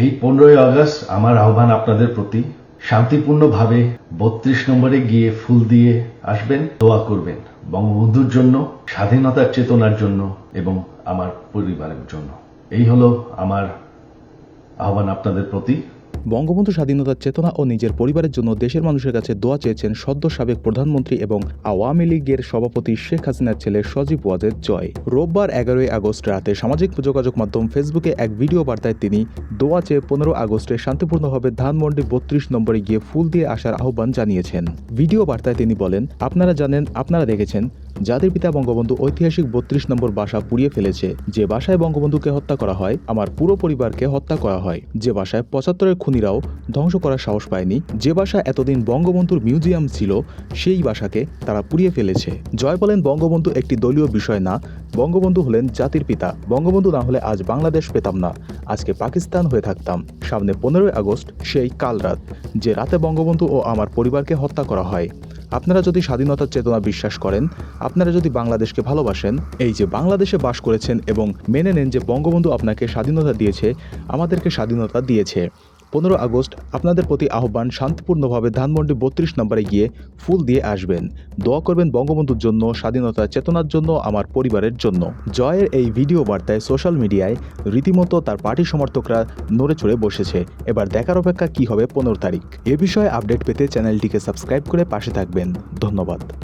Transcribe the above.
এই পনেরোই আগস্ট আমার আহ্বান আপনাদের প্রতি। শান্তিপূর্ণভাবে বত্রিশ নম্বরে গিয়ে ফুল দিয়ে আসবেন, দোয়া করবেন বঙ্গবন্ধুর জন্য, স্বাধীনতার চেতনার জন্য এবং আমার পরিবারের জন্য। এই হলো আমার আহ্বান আপনাদের প্রতি। বঙ্গবন্ধু স্বাধীনতার চেতনা ও নিজের পরিবারের জন্য দেশের মানুষের কাছে দোয়া চেয়েছেন সদ্য সাবেক প্রধানমন্ত্রী এবং আওয়ামী লীগের সভাপতি শেখ হাসিনার ছেলে সজীব ওয়াজেদ জয়। রোববার এগারোই আগস্ট রাতে সামাজিক যোগাযোগ মাধ্যম ফেসবুকে এক ভিডিও বার্তায় তিনি দোয়া চেয়ে পনেরো আগস্টে শান্তিপূর্ণভাবে ধানমন্ডি বত্রিশ নম্বরে গিয়ে ফুল দিয়ে আসার আহ্বান জানিয়েছেন। ভিডিও বার্তায় তিনি বলেন, আপনারা জানেন, আপনারা দেখেছেন জাতির পিতা বঙ্গবন্ধু ঐতিহাসিক বত্রিশ নম্বর বাসা পুড়িয়ে ফেলেছে, যে বাসায় বঙ্গবন্ধুকে হত্যা করা হয়, আমার পুরো পরিবারকে হত্যা করা হয়। যে বাসায় পঁচাত্তরের খুনিরাও ধ্বংস করার সাহস পায়নি, যে বাসা এতদিন বঙ্গবন্ধুর মিউজিয়াম ছিল, সেই বাসাকে তারা পুড়িয়ে ফেলেছে। জয় বলেন বঙ্গবন্ধু একটি দলীয় বিষয় না, বঙ্গবন্ধু হলেন জাতির পিতা। বঙ্গবন্ধু না হলে আজ বাংলাদেশ পেতাম না। আজকে পাকিস্তান হয়ে থাকতাম। সামনে পনেরোই আগস্ট, সেই কাল রাত, যে রাতে বঙ্গবন্ধু ও আমার পরিবারকে হত্যা করা হয়। আপনারা যদি স্বাধীনতার চেতনা বিশ্বাস করেন, আপনারা যদি বাংলাদেশকে ভালোবাসেন, এই যে বাংলাদেশে বাস করেছেন এবং মেনে নেন যে বঙ্গবন্ধু আপনাকে স্বাধীনতা দিয়েছে, আমাদেরকে স্বাধীনতা দিয়েছে। পনেরো আগস্ট আপনাদের প্রতি আহ্বান শান্তিপূর্ণভাবে ধানমন্ডি বত্রিশ নম্বরে গিয়ে ফুল দিয়ে আসবেন। দোয়া করবেন বঙ্গবন্ধুর জন্য স্বাধীনতার চেতনার জন্য, আমার পরিবারের জন্য। জয়ের এই ভিডিও বার্তায় সোশ্যাল মিডিয়ায় রীতিমতো তার পার্টি সমর্থকরা নড়ে চড়ে বসেছে। এবার দেখার অপেক্ষা কি হবে পনেরো তারিখ। এ বিষয়ে আপডেট পেতে চ্যানেলটিকে সাবস্ক্রাইব করে পাশে থাকবেন। ধন্যবাদ।